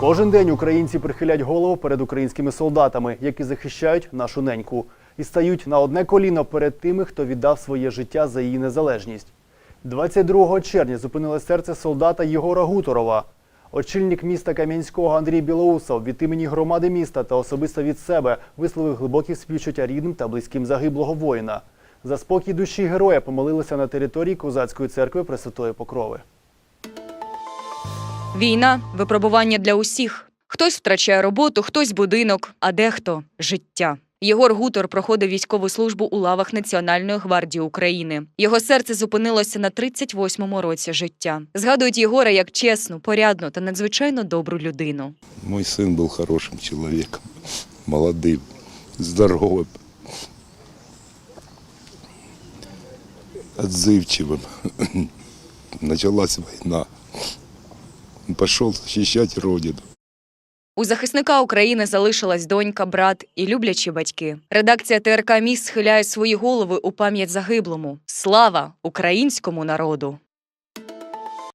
Кожен день українці прихилять голову перед українськими солдатами, які захищають нашу неньку, і стають на одне коліно перед тими, хто віддав своє життя за її незалежність. 22 червня зупинило серце солдата Єгора Гуторова. Очільник міста Кам'янського Андрій Білоусов від імені громади міста та особисто від себе висловив глибокі співчуття рідним та близьким загиблого воїна. За спокій душі героя помолилися на території Козацької церкви Пресвятої Покрови. Війна випробування для усіх. Хтось втрачає роботу, хтось будинок, а дехто життя. Єгор Гутор проходив військову службу у лавах Національної гвардії України. Його серце зупинилося на 38-му році життя. Згадують Єгора як чесну, порядну та надзвичайно добру людину. Мой сын был хорошим человеком, молодым, здоровым, отзывчивым. Началась война. Он захищати Родину. У захисника України залишилась донька, брат і люблячі батьки. Редакція ТРК Міс схиляє свої голови у пам'ять загиблому. Слава українському народу!